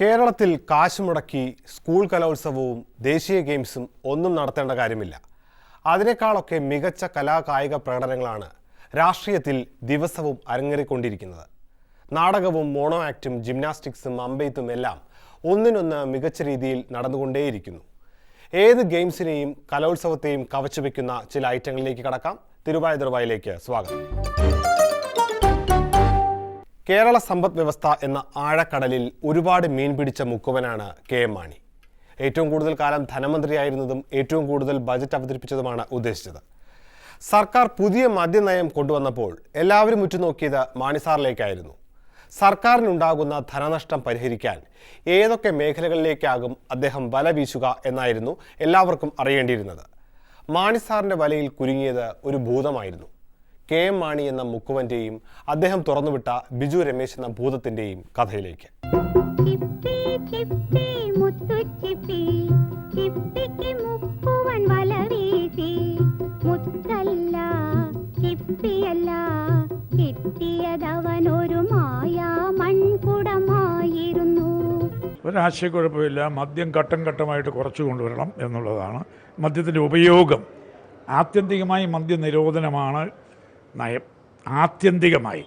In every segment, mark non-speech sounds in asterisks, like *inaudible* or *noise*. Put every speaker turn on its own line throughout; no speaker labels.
കേരളത്തിൽ കാശ് മുടക്കി സ്കൂൾ കലോത്സവവും ദേശീയ ഗെയിംസും ഒന്നും നടത്തേണ്ട കാര്യമില്ല. അതിനേക്കാളൊക്കെ മികച്ച കലാകായിക പ്രകടനങ്ങളാണ് രാഷ്ട്രീയത്തിൽ ദിവസവും അരങ്ങേറിക്കൊണ്ടിരിക്കുന്നത്. നാടകവും മോണോ ആക്റ്റും ജിംനാസ്റ്റിക്സും അമ്പെയ്ത്തും എല്ലാം ഒന്നിനൊന്ന് മികച്ച രീതിയിൽ നടന്നുകൊണ്ടേയിരിക്കുന്നു. ഏത് ഗെയിംസിനെയും കലോത്സവത്തെയും കവച്ചു വയ്ക്കുന്ന ചില ഐറ്റങ്ങളിലേക്ക് കടക്കാം. തിരുവാതിരവായിലേക്ക് സ്വാഗതം. കേരള സമ്പദ് വ്യവസ്ഥ എന്ന ആഴക്കടലിൽ ഒരുപാട് മീൻ പിടിച്ച മുക്കുവനാണ് കെ എം മാണി. ഏറ്റവും കൂടുതൽ കാലം ധനമന്ത്രിയായിരുന്നതും ഏറ്റവും കൂടുതൽ ബജറ്റ് അവതരിപ്പിച്ചതുമാണ് ഉദ്ദേശിച്ചത്. സർക്കാർ പുതിയ മദ്യനയം കൊണ്ടുവന്നപ്പോൾ എല്ലാവരും ഉറ്റുനോക്കിയത് മാണിസാറിലേക്കായിരുന്നു സർക്കാരിനുണ്ടാകുന്ന ധനനഷ്ടം പരിഹരിക്കാൻ ഏതൊക്കെ മേഖലകളിലേക്കാകും അദ്ദേഹം വല വീശുക എന്നായിരുന്നു എല്ലാവർക്കും അറിയേണ്ടിയിരുന്നത്. മാണിസാറിന്റെ വലയിൽ കുരുങ്ങിയത് ഒരു ഭൂതമായിരുന്നു. കെ എം മാണി എന്ന മുക്കുവന്റെയും അദ്ദേഹം തുറന്നുവിട്ട ബിജു രമേശ് എന്ന ഭൂതത്തിന്റെയും കഥയിലേക്ക്.
മായാ മൺകുടമായിരുന്നു.
ഒരാശയക്കുഴപ്പമില്ല. മദ്യം ഘട്ടം ഘട്ടമായിട്ട് കുറച്ചു കൊണ്ടുവരണം എന്നുള്ളതാണ് മദ്യത്തിന്റെ ഉപയോഗം. ആത്യന്തികമായി മദ്യ നിരോധനമാണ് നയം ആത്യന്തികമായി.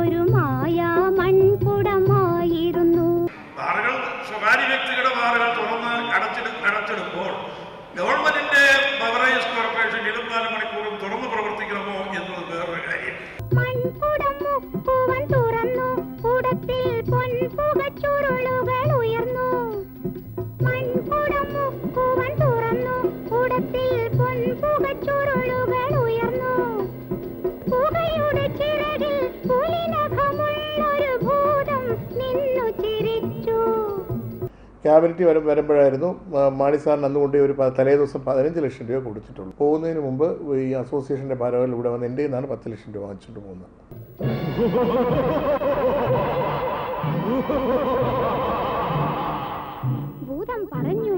ഒരു മായാ മൺകുടമായിരുന്നു
ബാറുകൾ സ്വകാര്യ വ്യക്തികളുടെ ബാറുകൾ തുറന്ന് അടച്ചിട അടച്ചിടുമ്പോൾ ഗവൺമെന്റിന്റെ ബവറേജ് കോർപ്പറേഷൻ ഇരുപത്തിനാല് മണിക്കൂറും തുറന്നു പ്രവർത്തിക്കണമോ എന്നത് വേറൊരു കാര്യം.
മൺകുടം പൊൻപുക ചുരുളുകൾ ഉയർന്നു. മൺകുടം മുക്കുവൻ തുറന്നു. കുടത്തിൽ പൊൻപുക ചുരുളുകൾ ഉയർന്നു. പുകയുടെ ചിറകിൽ പുലിനഖമുള്ളൊരു ഭൂതം നിന്നു ചിരിച്ചു.
ക്യാബിനറ്റ് വരും വരുമ്പോഴായിരുന്നു മാണി സാറിന് അന്ന് കൊണ്ട് ഒരു തലേ ദിവസം പതിനഞ്ച് ലക്ഷം രൂപ കൊടുത്തിട്ടുള്ളൂ. പോകുന്നതിന് മുമ്പ് ഈ അസോസിയേഷന്റെ ഭാരവാഹികൾ ഇവിടെ വന്ന് എന്റെ നിന്നാണ് പത്ത് ലക്ഷം രൂപ വാങ്ങിച്ചുകൊണ്ട് പോകുന്നത്? *laughs*
ഭൂതം പറഞ്ഞു.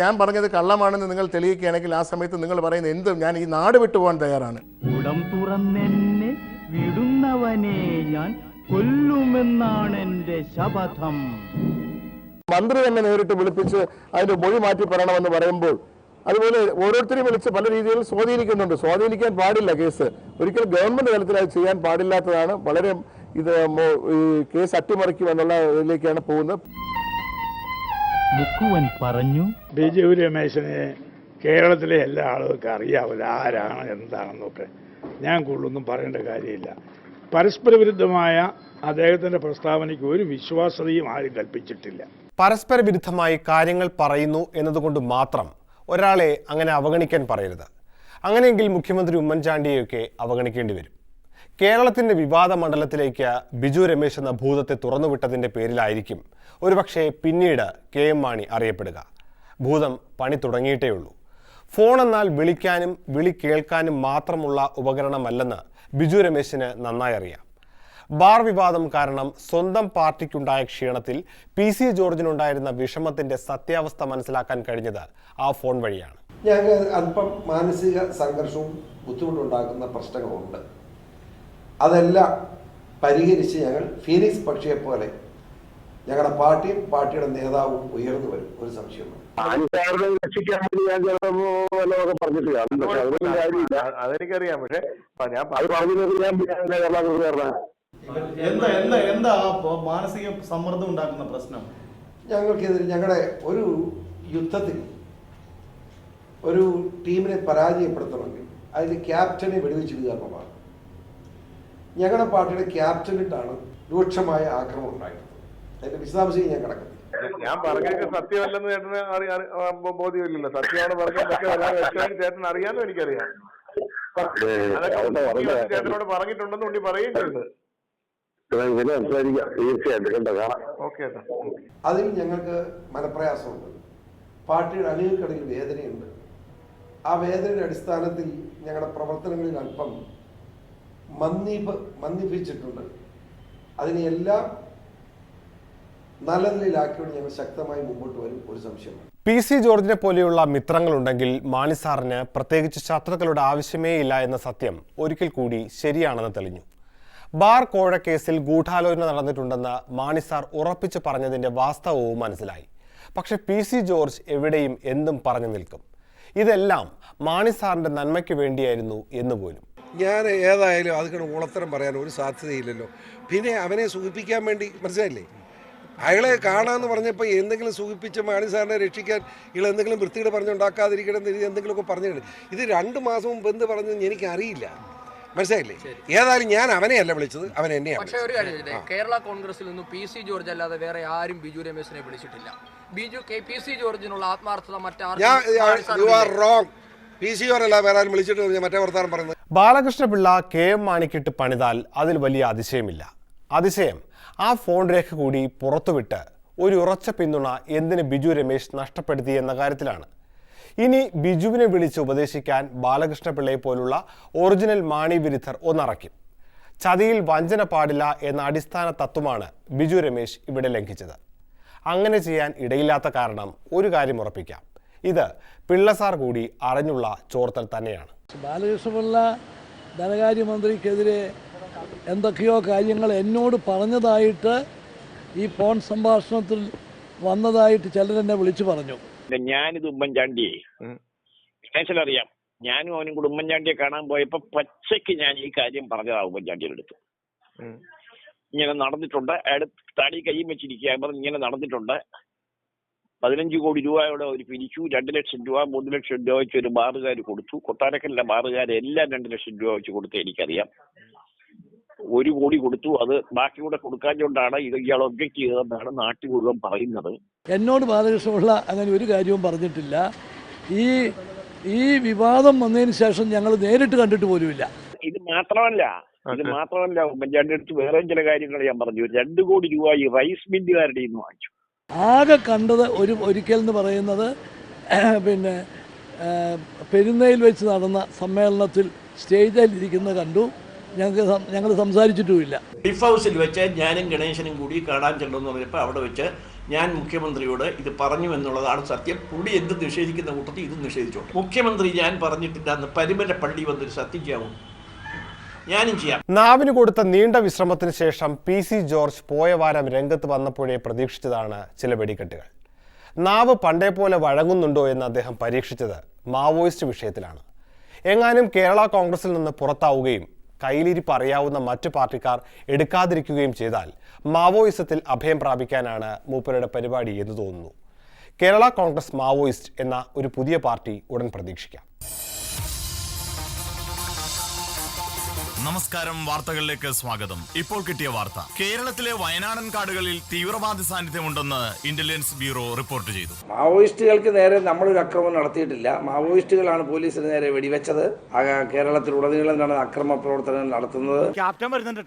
ഞാൻ പറഞ്ഞത് കള്ളമാണെന്ന് നിങ്ങൾ തെളിയിക്കുകയാണെങ്കിൽ ആ സമയത്ത് നിങ്ങൾ പറയുന്ന എന്തും ഞാൻ ഈ നാട് വിട്ടുപോകാൻ തയ്യാറാണ്.
കുടം തുറന്നെന്നെ വിടുന്നവനെ ഞാൻ കൊല്ലുമെന്നാണ് എന്റെ ശപഥം.
മന്ത്രി തന്നെ നേരിട്ട് വിളിപ്പിച്ച് അതിന്റെ മൊഴി മാറ്റി പറയണമെന്ന് പറയുമ്പോൾ അതുപോലെ ഓരോരുത്തരെയും വിളിച്ച് പല രീതിയിൽ സ്വാധീനിക്കുന്നുണ്ട്. സ്വാധീനിക്കാൻ പാടില്ല കേസ്. ഒരിക്കലും ഗവൺമെന്റ് തലത്തിൽ അത് ചെയ്യാൻ പാടില്ലാത്തതാണ് വളരെ ഇത് കേസ് അട്ടിമറിക്കുമെന്നുള്ള ഇതിലേക്കാണ് പോകുന്നത്.
മുക്കുവൻ പറഞ്ഞു
ബിജു രമേശനെ കേരളത്തിലെ എല്ലാ ആളുകൾക്കും അറിയാവില്ല ആരാണ് എന്താണെന്നൊക്കെ. ഞാൻ കൂടുതലൊന്നും പറയേണ്ട കാര്യമില്ല. പരസ്പര വിരുദ്ധമായ അദ്ദേഹത്തിന്റെ പ്രസ്താവനയ്ക്ക് ഒരു വിശ്വാസതയും ആരും കൽപ്പിച്ചിട്ടില്ല.
പരസ്പര വിരുദ്ധമായി കാര്യങ്ങൾ പറയുന്നു എന്നതുകൊണ്ട് മാത്രം ഒരാളെ അങ്ങനെ അവഗണിക്കാൻ പറയരുത്. അങ്ങനെയെങ്കിൽ മുഖ്യമന്ത്രി ഉമ്മൻചാണ്ടിയെയൊക്കെ അവഗണിക്കേണ്ടി വരും. കേരളത്തിന്റെ വിവാദ മണ്ഡലത്തിലേക്ക് ബിജു രമേശ് എന്ന ഭൂതത്തെ തുറന്നുവിട്ടതിന്റെ പേരിലായിരിക്കും. ഒരുപക്ഷെ പിന്നീട് കെ എം മാണി അറിയപ്പെടുക. ഭൂതം പണി തുടങ്ങിയിട്ടേ ഉള്ളൂ ഫോൺ എന്നാൽ വിളിക്കാനും വിളി കേൾക്കാനും മാത്രമുള്ള ഉപകരണമല്ലെന്ന് ബിജു രമേശിന് നന്നായി അറിയാം. ബാർ വിവാദം കാരണം സ്വന്തം പാർട്ടിക്കുണ്ടായ ക്ഷീണത്തിൽ പി സി ജോർജിനുണ്ടായിരുന്ന വിഷമത്തിന്റെ സത്യാവസ്ഥ മനസ്സിലാക്കാൻ കഴിഞ്ഞത് ആ ഫോൺ വഴിയാണ്.
ഞങ്ങൾക്ക് അല്പം മാനസിക സംഘർഷവും ബുദ്ധിമുട്ടുണ്ടാക്കുന്ന പ്രശ്നങ്ങളുണ്ട്. അതെല്ലാം പരിഹരിച്ച് ഞങ്ങൾ ഫീനിക്സ് പക്ഷിയെ പോലെ ഞങ്ങളുടെ പാർട്ടിയും പാർട്ടിയുടെ നേതാവും ഉയർന്നു വരും. ഒരു സംശയമാണ്
അതെനിക്കറിയാം. പക്ഷേ ഞാൻ അത് പറഞ്ഞത് ഞാൻ
എന്താ എന്താ എന്താ മാനസിക സമ്മർദ്ദം ഉണ്ടാക്കുന്ന പ്രശ്നം?
ഞങ്ങൾക്കെതിരെ ഞങ്ങളുടെ ഒരു യുദ്ധത്തിൽ ഒരു ടീമിനെ പരാജയപ്പെടുത്തണമെങ്കിൽ അതിൽ ക്യാപ്റ്റനെ വെടിവെച്ചിടുക എന്നുള്ളതാണ്. ഞങ്ങളുടെ പാർട്ടിയുടെ ക്യാപ്റ്റനിട്ടാണ് രൂക്ഷമായ ആക്രമണം ഉണ്ടായിട്ടുള്ളത് അതിന്റെ വിശദാംശം ഞാൻ കിടക്കും.
ഞാൻ പറഞ്ഞൊക്കെ സത്യമല്ലെന്ന് ചേട്ടന് ബോധ്യമില്ലല്ലോ. സത്യമാണ് വല്ലാതെ വ്യക്തമായിട്ട് ചേട്ടൻ അറിയാമെന്ന് എനിക്കറിയാം. അതൊക്കെ ചേട്ടനോട് പറഞ്ഞിട്ടുണ്ടെന്ന് ഉണ്ടി പറയുകയും ചെയ്തത്
അതിൽ ഞങ്ങൾക്ക് മനപ്രയാസമുണ്ട്. പാർട്ടിയുടെ അണികൾക്കിടയിൽ വേദനയുണ്ട്. ആ വേദനയുടെ അടിസ്ഥാനത്തിൽ ഞങ്ങളുടെ പ്രവർത്തനങ്ങളിൽ അല്പം മന്ദീപ് മന്ദിപ്പിച്ചിട്ടുണ്ട് അതിനെല്ലാം നല്ല ഞങ്ങൾ ശക്തമായി മുമ്പോട്ട് വരും ഒരു സംശയമാണ്
പി സി ജോർജിനെ പോലെയുള്ള മിത്രങ്ങളുണ്ടെങ്കിൽ മാണി സാറിന് പ്രത്യേകിച്ച് ശത്രുക്കളുടെ ആവശ്യമേ ഇല്ല എന്ന സത്യം ഒരിക്കൽ കൂടി ശരിയാണെന്ന് തെളിഞ്ഞു. ബാർ കോഴ കേസിൽ ഗൂഢാലോചന നടന്നിട്ടുണ്ടെന്ന് മാണി സാർ ഉറപ്പിച്ചു പറഞ്ഞതിന്റെ വാസ്തവവും മനസ്സിലായി. പക്ഷെ പി സി ജോർജ് എവിടെയും എന്തും പറഞ്ഞു നിൽക്കും. ഇതെല്ലാം മാണി സാറിന്റെ നന്മയ്ക്ക് വേണ്ടിയായിരുന്നു എന്നുപോലും
ഞാൻ ഏതായാലും അതിങ്ങനെ ഉളത്തരം പറയാൻ ഒരു സാധ്യതയില്ലല്ലോ. പിന്നെ അവനെ സൂചിപ്പിക്കാൻ വേണ്ടി മനസ്സിലായില്ലേ? അയാളെ കാണാമെന്ന് പറഞ്ഞപ്പോൾ എന്തെങ്കിലും സൂചിപ്പിച്ച് മാണി സാറിനെ രക്ഷിക്കാൻ ഇയാൾ എന്തെങ്കിലും വൃത്തിയുടെ പറഞ്ഞുണ്ടാക്കാതിരിക്കണം എന്ന് ഇത് എന്തെങ്കിലുമൊക്കെ പറഞ്ഞു ഇത് രണ്ട് മാസം മുമ്പ് എന്ത് പറഞ്ഞെന്ന് എനിക്കറിയില്ല. മനസ്സിലായില്ലേ? ഏതായാലും ഞാൻ അവനെയല്ല വിളിച്ചത് അവൻ എന്നെയാണ്
പക്ഷേ ഒരു കാര്യം കേരള കോൺഗ്രസിൽ നിന്നും പി സി ജോർജ് അല്ലാതെ വേറെ ആരും ബിജു രമേശിനെ വിളിച്ചിട്ടില്ല. ബിജു കെ പി സി ജോർജിനുള്ള ആത്മാർത്ഥത
ഞാൻ
മറ്റാർക്കും
you are wrong P C George ഓരല്ല വേറെ ആരും വിളിച്ചിട്ട് മറ്റേ വർത്താനം പറയുന്നത്.
ബാലകൃഷ്ണപിള്ള കെ എം മാണിക്കിട്ട് പണിതാൽ അതിൽ വലിയ അതിശയമില്ല. അതിശയം ആ ഫോൺ രേഖ കൂടി പുറത്തുവിട്ട് ഒരു ഉറച്ച പിന്തുണ എന്തിന് ബിജു രമേശ് നഷ്ടപ്പെടുത്തി എന്ന കാര്യത്തിലാണ്. ഇനി ബിജുവിനെ വിളിച്ച് ഉപദേശിക്കാൻ ബാലകൃഷ്ണപിള്ളയെ പോലുള്ള ഒറിജിനൽ മാണി വിരുദ്ധർ ഒന്നറയ്ക്കും. ചതിയിൽ വഞ്ചന പാടില്ല എന്ന അടിസ്ഥാന തത്വമാണ് ബിജു രമേശ് ഇവിടെ ലംഘിച്ചത്. അങ്ങനെ ചെയ്യാൻ ഇടയില്ലാത്ത കാരണം ഒരു കാര്യം ഉറപ്പിക്കാം. ഇത് പിള്ളസാർ കൂടി അറിഞ്ഞുള്ള ചോർത്തൽ തന്നെയാണ്.
ബാലകൃഷ്ണപിള്ള ധനകാര്യമന്ത്രിക്കെതിരെ എന്തൊക്കെയോ കാര്യങ്ങൾ എന്നോട് പറഞ്ഞതായിട്ട് ഈ ഫോൺ സംഭാഷണത്തിൽ വന്നതായിട്ട് ചിലരെന്നെ വിളിച്ചു പറഞ്ഞു.
ഞാനിത് ഉമ്മൻചാണ്ടിയെ. ഗണേശൻ അറിയാം ഞാനും അവനും കൂടെ ഉമ്മൻചാണ്ടിയെ കാണാൻ പോയപ്പോ പച്ചയ്ക്ക് ഞാൻ ഈ കാര്യം പറഞ്ഞതാ ഉമ്മൻചാണ്ടിയുടെ അടുത്ത്. ഇങ്ങനെ നടന്നിട്ടുണ്ട്. അയാൾ താടി കൈയും വെച്ചിരിക്കുക ഇങ്ങനെ നടന്നിട്ടുണ്ട്. പതിനഞ്ച് കോടി രൂപയോടെ അവർ പിരിച്ചു. രണ്ട് ലക്ഷം രൂപ മൂന്ന് ലക്ഷം രൂപ വെച്ച് ഒരു ബാറുകാർ കൊടുത്തു. കൊട്ടാരക്കലിലെ ബാറുകാരെല്ലാം രണ്ട് ലക്ഷം രൂപ വെച്ച് കൊടുത്ത് എനിക്കറിയാം. ഒരു കോടി കൊടുത്തു. അത് ബാക്കി കൂടെ കൊടുക്കാഞ്ഞുകൊണ്ടാണ് ഇത് ഇയാൾ ഒബ്ജക്ട് ചെയ്തതെന്നാണ് നാട്ടിൽ മുഴുവൻ പറയുന്നത്.
എന്നോട് ബാലകൃഷ്ണപിള്ള അങ്ങനെ ഒരു കാര്യവും പറഞ്ഞിട്ടില്ല. ഈ ഈ വിവാദം വന്നതിന് ശേഷം ഞങ്ങൾ നേരിട്ട് കണ്ടിട്ട് പോലുമില്ല.
ഇത് മാത്രമല്ല ഇത് മാത്രമല്ല ഉമ്മൻചാണ്ടി അടുത്ത് വേറെ ചില കാര്യങ്ങൾ ഞാൻ പറഞ്ഞു. രണ്ട് കോടി രൂപ ഈ റൈസ് മില്ലുകാരുടെ നിന്ന് വാങ്ങിച്ചു.
ആകെ കണ്ടത് ഒരു ഒരിക്കൽ എന്ന് പറയുന്നത് പിന്നെ പെരുന്നയിൽ വെച്ച് നടന്ന സമ്മേളനത്തിൽ സ്റ്റേജിൽ ഇരിക്കുന്നത് കണ്ടു. ഞങ്ങൾക്ക് ഞങ്ങൾ സംസാരിച്ചിട്ടുമില്ല.
ഡിഫ് ഹൗസിൽ വെച്ച് ഞാനും ഗണേശനും കൂടി കാണാൻ ചെല്ലുമെന്ന് പറഞ്ഞപ്പോൾ അവിടെ വെച്ച് ഞാൻ മുഖ്യമന്ത്രിയോട് ഇത് പറഞ്ഞു എന്നുള്ളതാണ് സത്യം. പുള്ളി എന്ത് നിഷേധിക്കുന്ന കൂട്ടത്തിൽ ഇത് നിഷേധിച്ചോട്ടെ. മുഖ്യമന്ത്രി ഞാൻ പറഞ്ഞിട്ടില്ല എന്ന് പരിമല പള്ളി വന്നൊരു സത്യം ചെയ്യാവും ഞാനും ചെയ്യാം.
നാവിന് കൊടുത്ത നീണ്ട വിശ്രമത്തിന് ശേഷം പി സി ജോർജ് പോയ വാരം രംഗത്ത് വന്നപ്പോഴേ പ്രതീക്ഷിച്ചതാണ് ചില വെടിക്കെട്ടുകൾ. നാവ് പണ്ടേ പോലെ വഴങ്ങുന്നുണ്ടോ എന്ന് അദ്ദേഹം പരീക്ഷിച്ചത് മാവോയിസ്റ്റ് വിഷയത്തിലാണ്. എങ്ങാനും കേരള കോൺഗ്രസിൽ നിന്ന് പുറത്താവുകയും കയ്യിലിരിപ്പ് അറിയാവുന്ന മറ്റു പാർട്ടിക്കാർ എടുക്കാതിരിക്കുകയും ചെയ്താൽ മാവോയിസത്തിൽ അഭയം പ്രാപിക്കാനാണ് മൂപ്പരുടെ പരിപാടി എന്ന് തോന്നുന്നു. കേരള കോൺഗ്രസ് മാവോയിസ്റ്റ് എന്ന ഒരു പുതിയ പാർട്ടി ഉടൻ പ്രതീക്ഷിക്കാം.
നമസ്കാരം വാർത്തകളിലേക്ക് സ്വാഗതം. ഇപ്പോൾ കിട്ടിയ വാർത്ത. കേരളത്തിലെ വയനാടൻ കാടുകളിൽ തീവ്രവാദ സാന്നിധ്യമുണ്ടെന്ന് ഇന്റലിജൻസ് ബ്യൂറോ റിപ്പോർട്ട് ചെയ്തു.
മാവോയിസ്റ്റുകൾക്ക് നേരെ നമ്മളൊരു അക്രമം നടത്തിയിട്ടില്ല. മാവോയിസ്റ്റുകളാണ് പോലീസിന് നേരെ വെടിവെച്ചത്. ആ കേരളത്തിലുടനീളം നടന്ന അക്രമ പ്രവർത്തനം നടത്തുന്നത്.
ക്യാപ്റ്റൻ വരുന്നുണ്ട്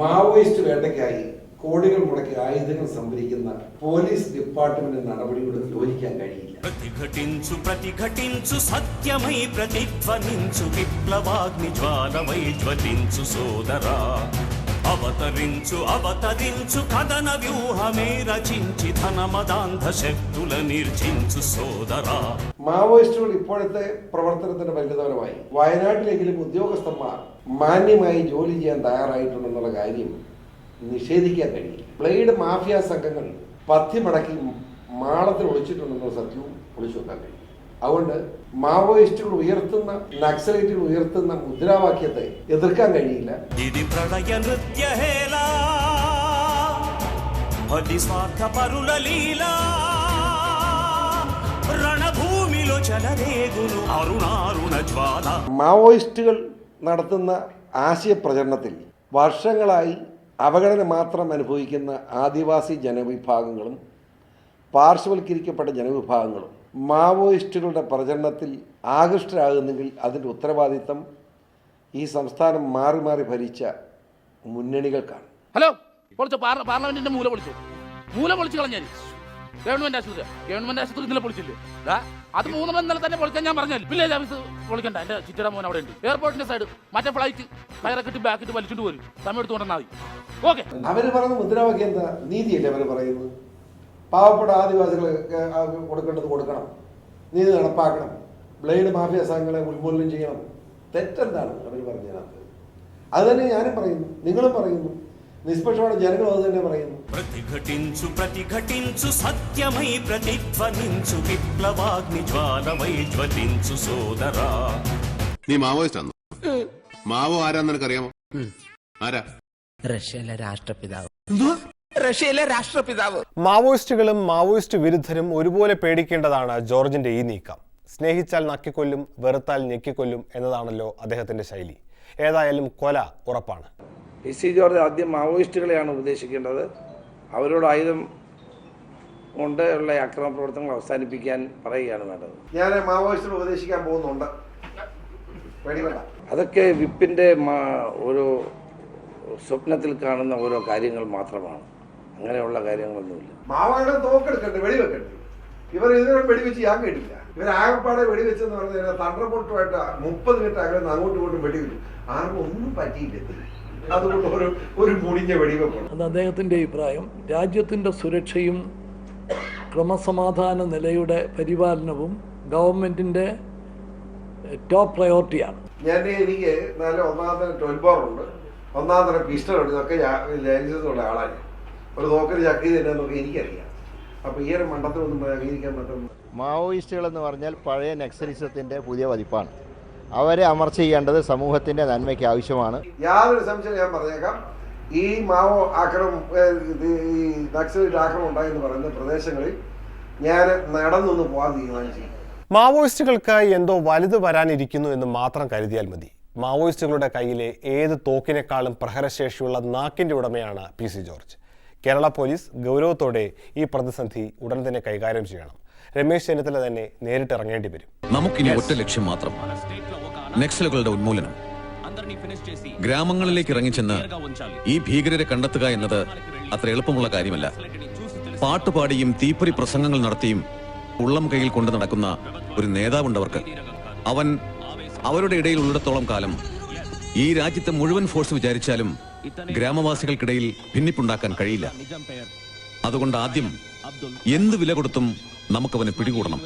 മാവോയിസ്റ്റ് വേട്ടയ്ക്കായി കോടികൾ മുടക്കി ആയുധങ്ങൾ സംഭരിക്കുന്ന പോലീസ് ഡിപ്പാർട്ട്മെന്റ് നടപടിയോട് യോജിക്കാൻ കഴിയില്ല
ప్రతిఘటించు ప్రతిఘటించు సత్యమై ప్రతిధ్వనించు విప్లవాగ్ని జ్వాలమై జ్వలించు సోదరా అవతరించు అవతరించు కథన వ్యూహమే రచించి ధనమదాంధ శక్తుల నిర్జించు సోదరా
മാവോയിസ്റ്റുകൾ ഇപ്പോഴത്തെ പ്രവർത്തനത്തിന്റെ പരിണിതഫലമായി വയനാട്ടിലെങ്കിലും ഉദ്യോഗസ്ഥന്മാർ മാന്യമായി ജോലി ചെയ്യാൻ തയ്യാറായിട്ടുണ്ടെന്നുള്ള കാര്യം നിഷേധിക്കാൻ കഴിയില്ല. ബ്ലേഡ് മാഫിയ സംഘങ്ങൾ പത്തി മടക്കി മാളത്തിൽ ഒളിച്ചിട്ടുണ്ടെന്ന സത്യവും ഒളിച്ചു വെക്കാൻ കഴിയും അതുകൊണ്ട് മാവോയിസ്റ്റുകൾ ഉയർത്തുന്ന നക്സലൈറ്റുകൾ ഉയർത്തുന്ന മുദ്രാവാക്യത്തെ എതിർക്കാൻ കഴിയില്ല. മാവോയിസ്റ്റുകൾ നടത്തുന്ന ആശയപ്രചരണത്തിൽ വർഷങ്ങളായി അവഗണന മാത്രം അനുഭവിക്കുന്ന ആദിവാസി ജനവിഭാഗങ്ങളും പാർശ്വവൽക്കരിക്കപ്പെട്ട ജനവിഭാഗങ്ങളും മാവോയിസ്റ്റുകളുടെ പ്രചരണത്തിൽ ആകൃഷ്ടരാകുന്നെങ്കിൽ അതിന്റെ ഉത്തരവാദിത്തം ഈ സംസ്ഥാനം മാറി മാറി ഭരിച്ച മുന്നണികൾക്കാണ്.
ഹലോ വിളിച്ചു പാർലമെന്റിന്റെ മൂല പൊളിച്ചു. മൂല പൊളിച്ചു കളഞ്ഞാൽ
ഗവൺമെന്റ് ആശുപത്രി ഗവൺമെന്റ് ആശുപത്രി ഇന്നലെ പൊളിച്ചില്ലേ? അത് മൂന്നെണ്ണം ഇന്നലെ തന്നെ പൊളിക്കാൻ ഞാൻ പറഞ്ഞാൽ വില്ലേജ് ഓഫീസ് പൊളിക്കണ്ട. എന്റെ ചിറ്റട മോൻ അവിടെ ഉണ്ട്. എയർപോർട്ടിന്റെ സൈഡ് മറ്റേ ഫ്ലൈറ്റ് കയറൊക്കെ ഇട്ട് ബാക്കിട്ട് വലിച്ചിട്ട് പോരും. സമയം എടുത്ത് കൊണ്ടുവന്നാൽ മതി. ഓക്കെ
അവർ പറയുന്ന മുദ്രാവാക്യം എന്താ? നീതിയല്ലേ അവർ പറയുന്നത്? പാവപ്പെട്ട ആദിവാസികൾക്ക് കൊടുക്കേണ്ടത് കൊടുക്കണം. നീതി നടപ്പാക്കണം. ബ്ലേഡ് മാഫിയ സംഘങ്ങളെ ഉന്മൂലനം ചെയ്യണം. തെറ്റെന്താണ്? അവർ പറഞ്ഞതിനകത്ത്. അത് തന്നെ ഞാനും പറയുന്നു. നിങ്ങളും പറയുന്നു. നിഷ്പക്ഷമാണ് ജനങ്ങൾ അത് തന്നെ പറയുന്നു.
പ്രതിഘടിച്ചു പ്രതിഘടിച്ചു സത്യമൈ പ്രതിധ്വനിച്ചു വിപ്ലവാഗ്നി ജ്വാലമൈ ജ്വലിച്ചു സോദര.
നീ മാവോയിസ്റ്റാന്നു മാവോ ആരാന്ന് നിനക്കറിയാമോ? ആരാ?
റഷ്യയിലെ രാഷ്ട്രപിതാവ്. റഷ്യയിലെ രാഷ്ട്രപിതാവ്.
മാവോയിസ്റ്റുകളും മാവോയിസ്റ്റ് വിരുദ്ധരും ഒരുപോലെ പേടിക്കേണ്ടതാണ് ജോർജിന്റെ ഈ നീക്കം. സ്നേഹിച്ചാൽ നക്കിക്കൊല്ലും വെറുത്താൽ ഞെക്കിക്കൊല്ലും എന്നതാണല്ലോ അദ്ദേഹത്തിന്റെ ശൈലി. ഏതായാലും കൊല ഉറപ്പാണ്.
പി സി ജോർജ് ആദ്യം മാവോയിസ്റ്റുകളെയാണ് ഉപദേശിക്കേണ്ടത്. അവരോട് ആയുധം കൊണ്ട് ഉള്ള അക്രമ പ്രവർത്തനങ്ങൾ അവസാനിപ്പിക്കാൻ പറയുകയാണ് വേണ്ടത്
ഞാൻ മാവോയിസ്റ്റിനെ ഉപദേശിക്കാൻ പോകുന്നുണ്ട്.
അതൊക്കെ വിപ്പിന്റെ ഒരു സ്വപ്നത്തിൽ കാണുന്ന ഓരോ കാര്യങ്ങൾ മാത്രമാണ്. അങ്ങനെയുള്ള കാര്യങ്ങളൊന്നുമില്ല.
മാവാടെ തോക്കെടുക്കണ്ടേ വെടിവെക്കണ്ടേ. ഇവർ ഇതിനെ വെടിവെച്ച് ഞാൻ കേട്ടില്ല ഇവർ ആകപ്പാടെ വെടിവെച്ചെന്ന് പറഞ്ഞു കഴിഞ്ഞാൽ തണ്ടർപൊട്ടുമായിട്ട് മുപ്പത് മിനിറ്റ് അകലെ അങ്ങോട്ടും ഇങ്ങോട്ടും വെടിവെച്ചു ആർക്കും ഒന്നും പറ്റിയില്ല അതുകൊണ്ട് ഒരു ഒരു മുടിഞ്ഞ വെടിവെപ്പാണ്.
അത് അദ്ദേഹത്തിന്റെ അഭിപ്രായം രാജ്യത്തിന്റെ സുരക്ഷയും ക്രമസമാധാന നിലയുടെ പരിപാലനവും ഗവൺമെന്റിന്റെ ടോപ്പ് പ്രയോറിറ്റിയാണ്
ഞാൻ എനിക്ക് നല്ല ഒന്നാം തരം ട്വൽവ് ബോർ ഉണ്ട്. ഒന്നാം തരം പിസ്റ്റൾ ഉണ്ട്. ഇതൊക്കെ ലൈസൻസുള്ള ആളാണ്. ഒരു നോക്കൽ ചക്കി തന്നെന്നൊക്കെ എനിക്കറിയാം. അപ്പോൾ ഈ ഒരു ഒന്നും അംഗീകരിക്കാൻ പറ്റും.
മാവോയിസ്റ്റുകൾ എന്ന് പറഞ്ഞാൽ പഴയ നക്സലിസത്തിന്റെ പുതിയ പതിപ്പാണ്. അവരെ അമർച്ച ചെയ്യേണ്ടത് സമൂഹത്തിന്റെ നന്മയ്ക്ക് ആവശ്യമാണ്.
യാതൊരു സംശയം ഞാൻ പറഞ്ഞേക്കാം. ഈ മാവോ ആക്രമം ഈ നക്സലിന്റെ ആക്രമം ഉണ്ടായെന്ന് പറയുന്ന പ്രദേശങ്ങളിൽ ഞാൻ നടന്നൊന്ന് പോകാൻ തീരുമാനിച്ചു.
മാവോയിസ്റ്റുകൾക്കായി എന്തോ വലുത് വരാനിരിക്കുന്നു എന്ന് മാത്രം കരുതിയാൽ മതി. മാവോയിസ്റ്റുകളുടെ കയ്യിലെ ഏത് തോക്കിനേക്കാളും പ്രഹരശേഷിയുള്ള നാക്കിന്റെ ഉടമയാണ് P C George. Kerala police ഗൗരവത്തോടെ ഈ പ്രതിസന്ധി ഉടൻ തന്നെ കൈകാര്യം ചെയ്യണം. രമേശ് ചെന്നിത്തല തന്നെ നേരിട്ടിറങ്ങേണ്ടി വരും.
നമുക്കിനി ഒറ്റ ലക്ഷ്യം മാത്രം നക്സലുകളുടെ ഉന്മൂലനം. ഗ്രാമങ്ങളിലേക്ക് ഇറങ്ങിച്ചെന്ന് ഈ ഭീകരരെ കണ്ടെത്തുക എന്നത് അത്ര എളുപ്പമുള്ള കാര്യമല്ല. പാട്ടുപാടിയും തീപ്പൊരി പ്രസംഗങ്ങൾ നടത്തിയും ഉള്ളം കയ്യിൽ കൊണ്ടു നടക്കുന്ന ഒരു നേതാവുണ്ടവർക്ക് അവൻ അവരുടെ ഇടയിൽ ഉള്ളിടത്തോളം കാലം ഈ രാജ്യത്തെ മുഴുവൻ ഫോഴ്സ് വിചാരിച്ചാലും ഗ്രാമവാസികൾക്കിടയിൽ ഭിന്നിപ്പുണ്ടാക്കാൻ കഴിയില്ല. അതുകൊണ്ട് ആദ്യം എന്ത് വില കൊടുത്തും നമുക്കവനെ പിടികൂടണം.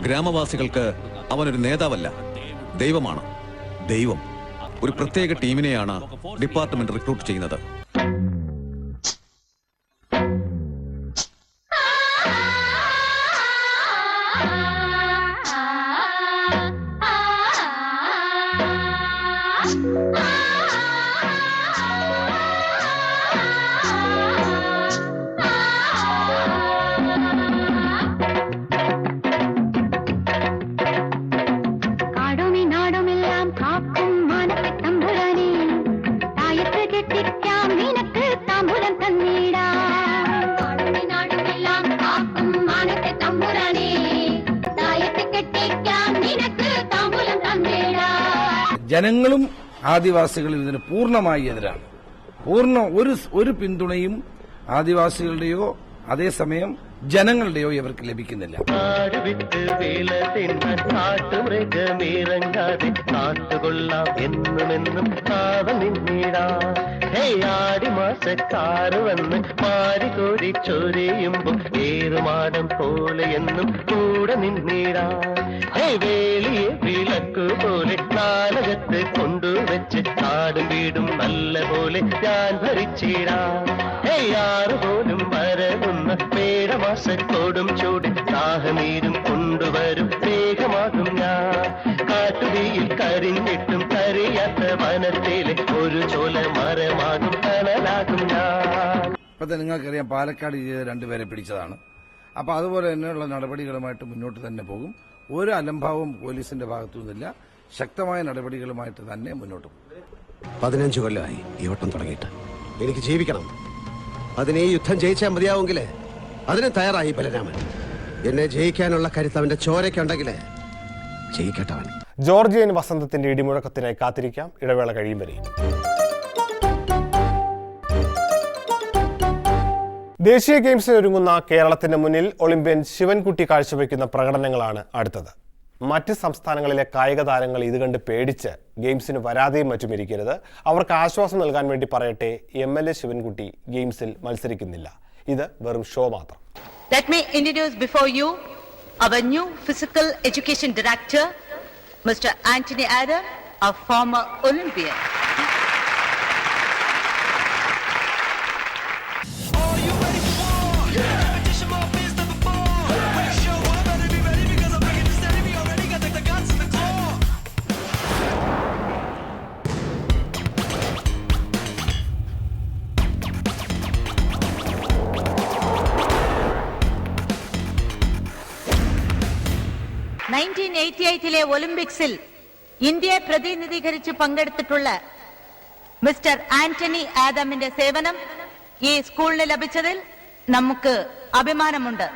ഗ്രാമവാസികൾക്ക് അവനൊരു നേതാവല്ല ദൈവമാണ്. ദൈവം. ഒരു പ്രത്യേക ടീമിനെയാണ് ഡിപ്പാർട്ട്മെന്റ് റിക്രൂട്ട് ചെയ്യുന്നത്.
ജനങ്ങളും ആദിവാസികളും ഇതിന് പൂർണമായി എതിരാണ്. പൂർണ ഒരു ഒരു പിന്തുണയും ആദിവാസികളുടെയോ അതേസമയം ജനങ്ങളുടെയോ ഇവർക്ക് ലഭിക്കുന്നില്ല.
വിട്ട് വേല തിന്ന കാട്ടുമൃഗമിറങ്ങാതെ കാത്തുകൊള്ളാം എന്നുമെന്നും കാവൽ നിന്നിടാ. ഹേ ആടി മാസക്കാറ് വന്ന് മാരികോരി ചൊരിയുമ്പോ ഏറുമാടം പോലെ എന്നും പോലെ കൊണ്ടുവച്ച് കാടും വീടും നല്ല പോലെ ഞാൻ ഭരിച്ചിടാ. ഹേ ആറ് പോലും വരവുന്ന മേടമാസത്തോടും ചൂട് ദാഹനീരും കൊണ്ടുവരും. മേഘമാകും ഞാൻ. കാട്ടുതീയിൽ കരിഞ്ഞിട്ടും കരയാത്ത വനത്തിലെ ഒരു ചോല മരമാകും. കനലാകും ഞാൻ.
ഇപ്പോഴത്തെ നിങ്ങൾക്കറിയാം പാലക്കാട് ജില്ലയിൽ രണ്ടുപേരെ പിടിച്ചതാണ്. അപ്പൊ അതുപോലെ തന്നെയുള്ള നടപടികളുമായിട്ട് മുന്നോട്ട് തന്നെ പോകും. ഒരു അലംഭാവം പോലീസിന്റെ ഭാഗത്തുനിന്നില്ല. ശക്തമായ നടപടികളുമായിട്ട് തന്നെ മുന്നോട്ട് പോകും.
പതിനഞ്ച് കൊല്ലമായി ഈ ഓട്ടം തുടങ്ങിയിട്ട്. എനിക്ക് ജീവിക്കണം. അതിനെ യുദ്ധം ജയിച്ചാൽ മതിയാവുമെങ്കിൽ അതിന് തയ്യാറായി ബലരാമൻ. എന്നെ ജയിക്കാനുള്ള കരുത്ത് അവന്റെ ചോരയ്ക്കുണ്ടെങ്കിൽ ജയിക്കട്ടവൻ.
ജോർജിയൻ വസന്തത്തിന്റെ ഇടിമുഴക്കത്തിനായി കാത്തിരിക്കാം. ഇടവേള കഴിയും ദേശീയ ഗെയിംസിന് ഒരുങ്ങുന്ന കേരളത്തിന് മുന്നിൽ ഒളിമ്പ്യൻ ശിവൻകുട്ടി കാഴ്ചവെക്കുന്ന പ്രകടനങ്ങളാണ് അടുത്തത്. മറ്റ് സംസ്ഥാനങ്ങളിലെ കായിക താരങ്ങൾ ഇത് കണ്ട് പേടിച്ച് ഗെയിംസിന് വരാതെയും മറ്റും ഇരിക്കരുത്. അവർക്ക് ആശ്വാസം നൽകാൻ വേണ്ടി പറയട്ടെ എം എൽ എ ശിവൻകുട്ടി ഗെയിംസിൽ മത്സരിക്കുന്നില്ല. ഇത് വെറും ഷോ മാത്രം
Let me introduce before you our new physical education director, Mr. Anthony Adam, a former Olympian. Nineteen eighty എയ്റ്റിലെ ഒളിമ്പിക്സിൽ ഇന്ത്യയെ പ്രതിനിധീകരിച്ച് പങ്കെടുത്തിട്ടുള്ള മിസ്റ്റർ ആന്റണി ആദമിന്റെ സേവനം ഈ സ്കൂളിന് ലഭിച്ചതിൽ നമുക്ക് അഭിമാനമുണ്ട്.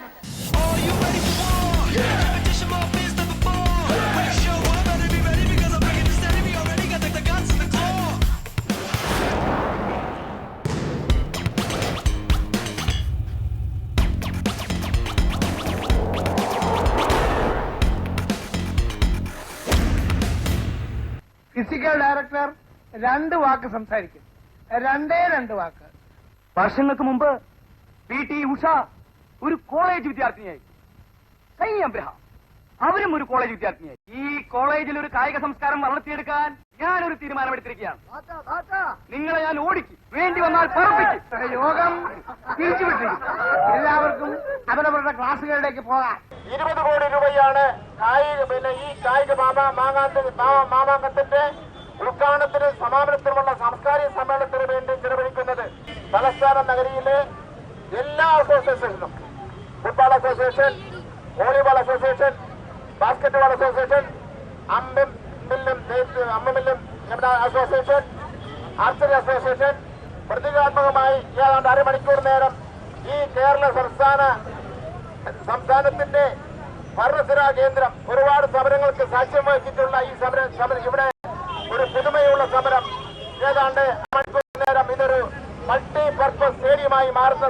ഡയറക്ടർ രണ്ട് വാക്ക് സംസാരിക്കും. രണ്ടേ രണ്ട് വാക്ക്. വർഷങ്ങൾക്ക് മുമ്പ് പി ടി ഉഷ ഒരു കോളേജ് വിദ്യാർത്ഥിനിയായി. സൈനി അബ്രഹാം അവരും ഒരു കോളേജ് വിദ്യാർത്ഥിയായി ഈ കോളേജിൽ ഒരു കായിക സംസ്കാരം വളർത്തിയെടുക്കാൻ ഞാൻ ഒരു തീരുമാനമെടുത്തിരിക്കുകയാണ് നിങ്ങളെ ഞാൻ ഓടിക്കും. വേണ്ടി വന്നാൽ പറപ്പിക്കും. യോഗം തിരിച്ചുവിട്ടിരിക്കും എല്ലാവർക്കും അവരവരുടെ ക്ലാസ്സുകളിലേക്ക് പോകാം.
ഇരുപത് കോടി രൂപയാണ് കായിക പിന്നെ ഈ കായിക മാമാ മാമാങ്കത്തിന്റെ ഉദ്ഘാടനത്തിന് സമാപനത്തിനുമുള്ള സാംസ്കാരിക സമ്മേളനത്തിന് വേണ്ടി ചെലവഴിക്കുന്നത് തലസ്ഥാന നഗരിയിലെ എല്ലാ അസോസിയേഷനും football association volleyball association basketball association അമ്മില്ലും അമ്മമില്ലും അസോസിയേഷൻ ആർച്ചറി അസോസിയേഷൻ പ്രതീകാത്മകമായി ഏതാണ്ട് അരമണിക്കൂർ നേരം ഈ കേരള സംസ്ഥാന സംസ്ഥാനത്തിന്റെ ഭരണസിരാ കേന്ദ്രം ഒരുപാട് സമരങ്ങൾക്ക് സാക്ഷ്യം വഹിച്ചിട്ടുള്ള ഈ സമരം ഇവിടെ ഒരു പുതുമയുള്ള സമരം. ഏതാണ്ട് മണിക്കൂർ നേരം ഇതൊരു മൾട്ടി പർപ്പസ് സ്റ്റേഡിയമായി മാറുന്ന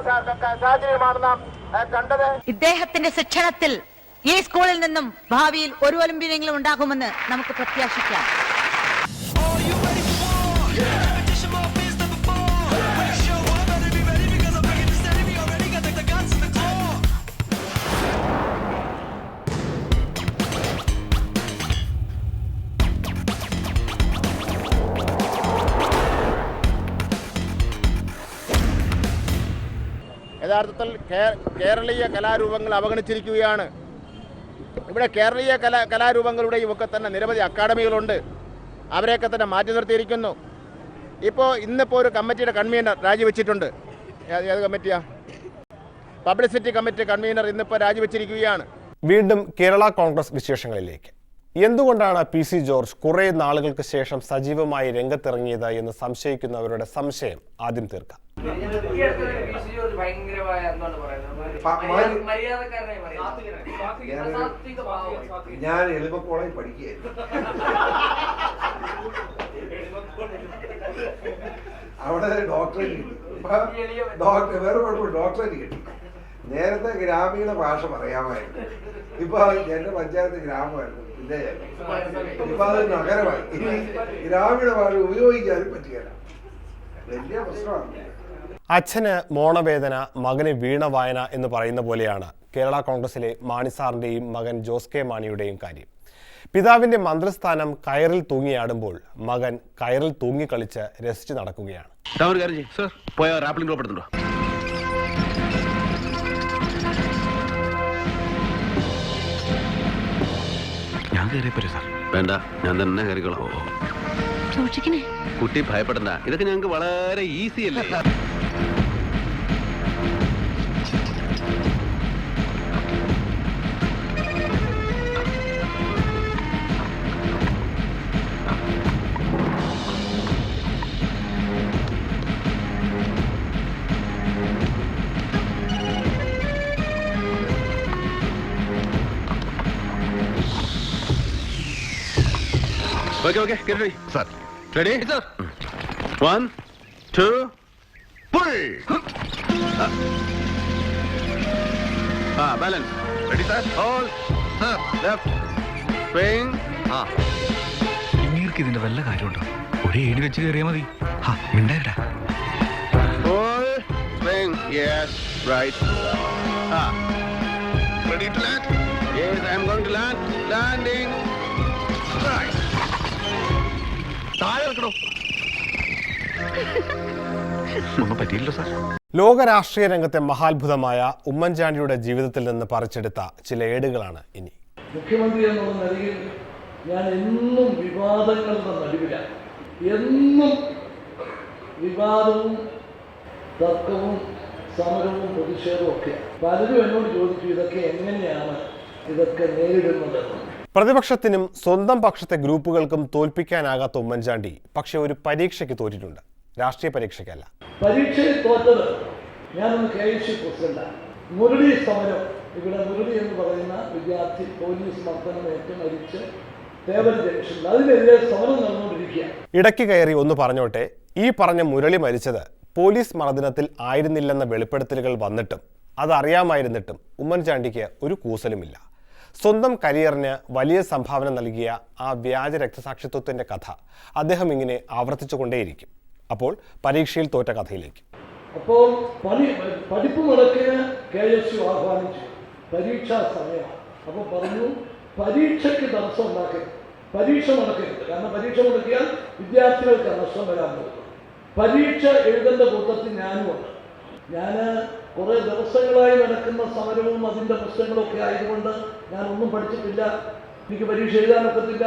സാഹചര്യമാണ് നാം കണ്ടത്.
ഇദ്ദേഹത്തിന്റെ ശിക്ഷണത്തിൽ ഈ സ്കൂളിൽ നിന്നും ഭാവിയിൽ ഒരു ഒളിമ്പ്യനെങ്കിലും ഉണ്ടാകുമെന്ന് നമുക്ക് പ്രത്യാശിക്കാം.
യഥാർത്ഥത്തിൽ കേരളീയ കലാരൂപങ്ങൾ അവഗണിച്ചിരിക്കുകയാണ്. ഇവിടെ കേരളീയ കലാ കലാരൂപങ്ങളുടെയും ഒക്കെ തന്നെ നിരവധി അക്കാഡമികളുണ്ട്. അവരെയൊക്കെ തന്നെ മാറ്റി നിർത്തിയിരിക്കുന്നു. ഇപ്പോൾ ഇന്നിപ്പോൾ ഒരു കമ്മിറ്റിയുടെ കൺവീനർ രാജിവെച്ചിട്ടുണ്ട്. ഏത് ഏത് കമ്മിറ്റിയാ? പബ്ലിസിറ്റി കമ്മിറ്റി കൺവീനർ ഇന്നിപ്പോൾ രാജിവെച്ചിരിക്കുകയാണ്.
വീണ്ടും കേരള കോൺഗ്രസ് വിശേഷങ്ങളിലേക്ക്. എന്തുകൊണ്ടാണ് പി സി ജോർജ് കുറേ നാളുകൾക്ക് ശേഷം സജീവമായി രംഗത്തിറങ്ങിയത് എന്ന് സംശയിക്കുന്നവരുടെ സംശയം ആദ്യം തീർക്കാം.
ഞാൻ എളുപ്പ കോളേജ് പഠിക്കുകയായിരുന്നു. അവിടെ ഡോക്ടറേറ്റ് കിട്ടി. ഡോക്ടർ വേറെ ഡോക്ടറേറ്റ് കിട്ടി. നേരത്തെ ഗ്രാമീണ ഭാഷ പറയാമായിരുന്നു. ഇപ്പൊ എന്റെ പഞ്ചായത്ത് ഗ്രാമമായിരുന്നു. ഇപ്പൊ നഗരമായി. ഇനി ഗ്രാമീണ ഭാഷ ഉപയോഗിക്കാനും പറ്റുകയില്ല വലിയ പ്രശ്നമാണ്.
അച്ഛന് മോണവേദന മകന് വീണ വായന എന്ന് പറയുന്ന പോലെയാണ് കേരള കോൺഗ്രസിലെ മാണിസാറിന്റെയും മകൻ ജോസ് കെ മാണിയുടെയും കാര്യം. പിതാവിന്റെ മന്ത്രിസ്ഥാനം കയറിൽ തൂങ്ങിയാടുമ്പോൾ മകൻ കയറിൽ തൂങ്ങിക്കളിച്ച് രസിച്ചു നടക്കുകയാണ്.
ഞാൻ സാർ. വേണ്ട ഞാൻ തന്നെ കയറിക്കോളാം.
സൂക്ഷിക്കണേ.
കുട്ടി ഭയപ്പെടണ്ട. ഇതൊക്കെ ഞങ്ങൾക്ക് വളരെ ഈസി അല്ലേ? Okay okay ready sir ready sir one two pull ആ balance ready sir hole left swing ആ
ഇങ്ങേർക്ക് ഇതിന്റെ വല്ല കാര്യമുണ്ടോ? ഒരു ഏടി വെച്ച് കയറിയാൽ മതി. ഹാ മിണ്ടായിട്ടാ
ഹോൾ സ്വിംഗ് യെസ് റൈറ്റ് ആ ready to land yes I am going to land landing
ഒന്നും സാർ.
ലോക രാഷ്ട്രീയ രംഗത്തെ മഹാത്ഭുതമായ ഉമ്മൻചാണ്ടിയുടെ ജീവിതത്തിൽ നിന്ന് പറിച്ചെടുത്ത ചില ഏടുകളാണ് ഇനി.
മുഖ്യമന്ത്രി എന്നുള്ള നിലയിൽ ഞാൻ എന്നും വിവാദങ്ങളുടെ നടുവിലാണ് എന്നും വിവാദവും തർക്കവും സമരവും പ്രതിഷേധവും ഒക്കെ പലരും എന്നോട് ചോദിച്ചു ഇതൊക്കെ എങ്ങനെയാണ്? ഇതൊക്കെ നേരിടുന്നതെന്ന്?
പ്രതിപക്ഷത്തിനും സ്വന്തം പക്ഷത്തെ ഗ്രൂപ്പുകൾക്കും തോൽപ്പിക്കാനാകാത്ത ഉമ്മൻചാണ്ടി പക്ഷേ ഒരു പരീക്ഷയ്ക്ക് തോറ്റിട്ടുണ്ട്. രാഷ്ട്രീയ പരീക്ഷയ്ക്കല്ല.
പരീക്ഷയിൽ തോറ്റത് ഞാനൊന്ന് കെ എസ് യു പ്രസിഡന്റാണ് മുരളി സമരം ഇവിടെ മുരളി എന്ന് പറയുന്ന വിദ്യാർത്ഥി പോലീസ് മർദ്ദനമേറ്റ് മരിച്ച് തേവൽ ജംഗ്ഷനിൽ അതിനെതിരെ സമരം നടന്നുകൊണ്ടിരിക്കുക
ഇടയ്ക്ക് കയറി ഒന്ന് പറഞ്ഞോട്ടെ ഈ പറഞ്ഞ മുരളി മരിച്ചത് പോലീസ് മർദ്ദനത്തിൽ ആയിരുന്നില്ലെന്ന വെളിപ്പെടുത്തലുകൾ വന്നിട്ടും അതറിയാമായിരുന്നിട്ടും ഉമ്മൻചാണ്ടിക്ക് ഒരു കൂസലുമില്ല. സ്വന്തം കരിയറിന് വലിയ സംഭാവന നൽകിയ ആ വ്യാജ രക്തസാക്ഷിത്വത്തിന്റെ കഥ അദ്ദേഹം ഇങ്ങനെ ആവർത്തിച്ചുകൊണ്ടേയിരിക്കും. അപ്പോൾ പരീക്ഷയിൽ തോറ്റ കഥയിലേക്ക്.
അപ്പോൾ പണി പഠിപ്പ് മുടക്കിന് കെ എസ് യു ആഹ്വാനിച്ചു. പരീക്ഷാ സമയമാണ് അപ്പോൾ പറഞ്ഞു പരീക്ഷയ്ക്ക് തടസ്സം ഉണ്ടാക്കരുത്. പരീക്ഷ മുടക്കരുത്. കാരണം പരീക്ഷ മുടക്കിയാൽ വിദ്യാർത്ഥികൾക്ക് നഷ്ടം വരാൻ പറ്റും പരീക്ഷ എഴുതേണ്ട കൂട്ടത്തിൽ ഞാനും ഉണ്ട്. ഞാൻ കുറേ ദിവസങ്ങളായി നടക്കുന്ന സമരവും അതിന്റെ പ്രശ്നങ്ങളൊക്കെ ആയതുകൊണ്ട് ഞാൻ ഒന്നും പഠിച്ചിട്ടില്ല. എനിക്ക് പരീക്ഷ എഴുതാനൊക്കത്തില്ല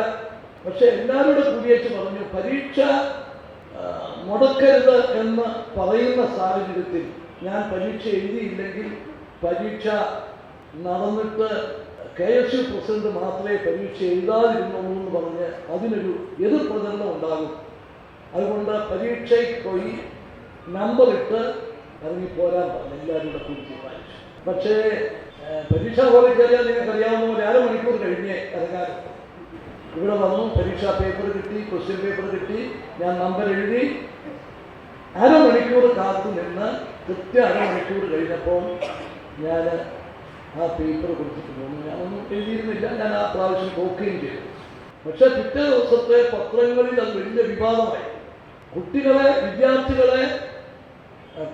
പക്ഷെ എല്ലാവരോടും കൂടിയേച്ച് പറഞ്ഞു പരീക്ഷ മുടക്കരുത് എന്ന് പറയുന്ന സാഹചര്യത്തിൽ ഞാൻ പരീക്ഷ എഴുതിയില്ലെങ്കിൽ പരീക്ഷ നടന്നിട്ട് കെ എസ് യു പ്രസിഡന്റ് മാത്രമേ പരീക്ഷ എഴുതാതിരുന്നുള്ളൂ എന്ന് പറഞ്ഞ് അതിനൊരു എതിർ പ്രചരണം ഉണ്ടാകും. അതുകൊണ്ട് പരീക്ഷയ്ക്ക് പോയി നമ്പർ ഇട്ട് ഇറങ്ങി പോരാൻ പറഞ്ഞു. എല്ലാവരും കൂടെ കൂടി പക്ഷേ പരീക്ഷാ ഹോളിൽ കയറിയാൽ നിങ്ങൾക്ക് അറിയാവുന്ന പോലെ അരമണിക്കൂർ കഴിഞ്ഞ് ഇറങ്ങാൻ ഇവിടെ വന്നു പരീക്ഷാ പേപ്പർ കിട്ടി ക്വസ്റ്റ്യൻ പേപ്പർ കിട്ടി ഞാൻ നമ്പർ എഴുതി. അരമണിക്കൂർ കാത്തു നിന്ന് കൃത്യ അരമണിക്കൂർ കഴിഞ്ഞപ്പോൾ ഞാൻ ആ പേപ്പർ കൊടുത്തിട്ട് ഞാൻ ഒന്നും എഴുതിയിരുന്നില്ല. ഞാൻ ആ പ്രാവശ്യം നോക്കുകയും ചെയ്തു. പക്ഷെ പിറ്റേ ദിവസത്തെ പത്രങ്ങളിൽ അത് വലിയ വിവാദമായി. കുട്ടികളെ വിദ്യാർത്ഥികളെ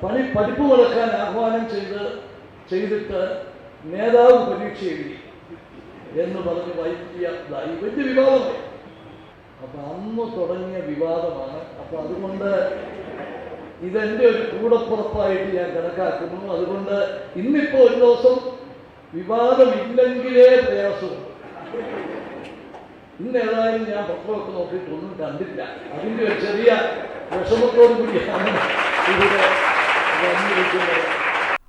പണി പഠിപ്പ് കൊടുക്കാൻ ആഹ്വാനം ചെയ്ത് ചെയ്തിട്ട് നേതാവ് പരീക്ഷ എഴുതി എന്ന് പറഞ്ഞ് വൈദ്യായി വലിയ വിവാദം അപ്പൊ അന്ന് തുടങ്ങിയ വിവാദമാണ്. അപ്പൊ അതുകൊണ്ട് ഇതെന്റെ ഒരു കൂടപ്പുറപ്പായിട്ട് ഞാൻ കണക്കാക്കുന്നു. അതുകൊണ്ട് ഇന്നിപ്പോ ഒരു ദിവസം വിവാദമില്ലെങ്കിലേ പ്രയാസമുണ്ട് ഇന്ന് ഏതായാലും ഞാൻ പത്രമൊക്കെ നോക്കിയിട്ടൊന്നും കണ്ടില്ല അതിന്റെ ഒരു ചെറിയ വിഷമത്തോടു കൂടിയാണ് ഇവിടെ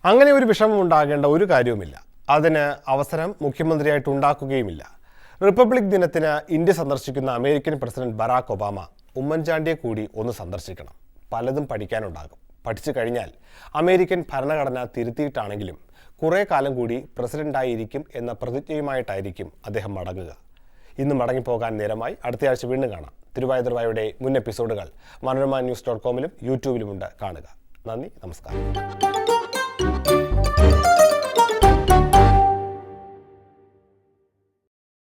അങ്ങനെ ഒരു വിഷമം ഉണ്ടാകേണ്ട ഒരു കാര്യവുമില്ല. അതിന് അവസരം മുഖ്യമന്ത്രിയായിട്ട് ഉണ്ടാക്കുകയുമില്ല. റിപ്പബ്ലിക് ദിനത്തിന് ഇന്ത്യ സന്ദർശിക്കുന്ന അമേരിക്കൻ പ്രസിഡന്റ് ബറാക് ഒബാമ ഉമ്മൻചാണ്ടിയെ കൂടി ഒന്ന് സന്ദർശിക്കണം. പലതും പഠിക്കാനുണ്ടാകും. പഠിച്ചു കഴിഞ്ഞാൽ അമേരിക്കൻ ഭരണഘടന തിരുത്തിയിട്ടാണെങ്കിലും കുറേ കാലം കൂടി പ്രസിഡന്റായിരിക്കും എന്ന പ്രതിജ്ഞയുമായിട്ടായിരിക്കും അദ്ദേഹം മടങ്ങുക. ഇന്ന് മടങ്ങിപ്പോകാൻ നേരമായി. അടുത്തയാഴ്ച വീണ്ടും കാണാം. തിരുവാതിർവായുടെ മുൻ എപ്പിസോഡുകൾ മനോരമ ന്യൂസ് ഡോട്ട് കോമിലും യൂട്യൂബിലുമുണ്ട് കാണുക. നന്ദി നമസ്കാരം